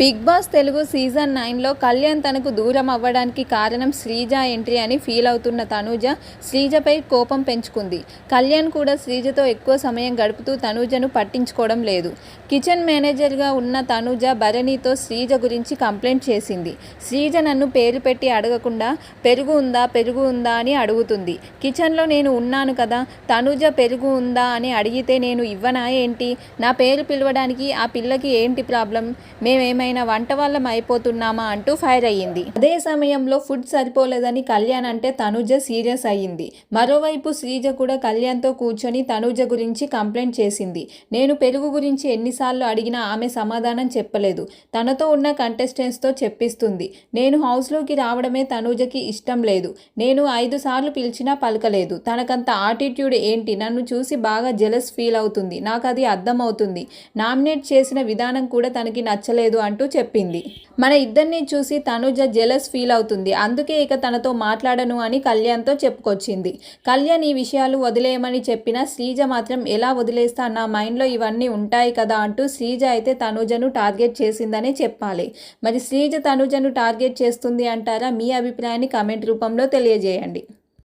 Big boss Telugu season నైన్లో కళ్యాణ్ తనకు దూరం అవ్వడానికి కారణం శ్రీజ ఎంట్రీ అని ఫీల్ అవుతున్న తనూజ శ్రీజపై కోపం పెంచుకుంది. కళ్యాణ్ కూడా శ్రీజతో ఎక్కువ సమయం గడుపుతూ తనూజను పట్టించుకోవడం లేదు. కిచెన్ మేనేజర్గా ఉన్న తనూజ భరణితో శ్రీజ గురించి కంప్లైంట్ చేసింది. శ్రీజ నన్ను పేరు పెట్టి అడగకుండా పెరుగు ఉందా పెరుగు ఉందా అని అడుగుతుంది. కిచెన్లో నేను ఉన్నాను కదా తనూజ పెరుగు ఉందా అని అడిగితే నేను ఇవ్వనా ఏంటి? నా పేరు పిలవడానికి ఆ పిల్లకి ఏంటి ప్రాబ్లం? మేమేమైనా వంట వాళ్ళం అయిపోతున్నామా అంటూ ఫైర్ అయ్యింది. అదే సమయంలో ఫుడ్ సరిపోలేదని కళ్యాణ్ అంటే తనుజ సీరియస్ అయ్యింది. మరోవైపు శ్రీజ కూడా కళ్యాణ్తో కూర్చొని తనుజ గురించి కంప్లైంట్ చేసింది. నేను పెరుగు గురించి ఎన్నిసార్లు అడిగినా ఆమె సమాధానం చెప్పలేదు. తనతో ఉన్న కంటెస్టెంట్స్తో చెప్పిస్తుంది. నేను హౌస్లోకి రావడమే తనుజకి ఇష్టం లేదు. నేను ఐదు సార్లు పిలిచినా పలకలేదు. తనకంత ఆటిట్యూడ్ ఏంటి? నన్ను చూసి బాగా జెలస్ ఫీల్ అవుతుంది. నాకు అది అర్థమవుతుంది. నామినేట్ చేసిన విధానం కూడా తనకి నచ్చలేదు అంటూ చెప్పింది. మన ఇద్దరిని చూసి తనుజ జెలస్ ఫీల్ అవుతుంది. అందుకే ఇక తనతో మాట్లాడను అని కళ్యాణ్తో చెప్పుకొచ్చింది. కళ్యాణ్ ఈ విషయాలు వదిలేయమని చెప్పినా శ్రీజ మాత్రం ఎలా వదిలేస్తా నా మైండ్లో ఇవన్నీ ఉంటాయి కదా అంటూ శ్రీజ అయితే తనుజను టార్గెట్ చేసిందనే చెప్పాలి. మరి శ్రీజ తనుజను టార్గెట్ చేస్తుంది అంటారా మీ అభిప్రాయాన్ని కామెంట్ రూపంలో తెలియజేయండి.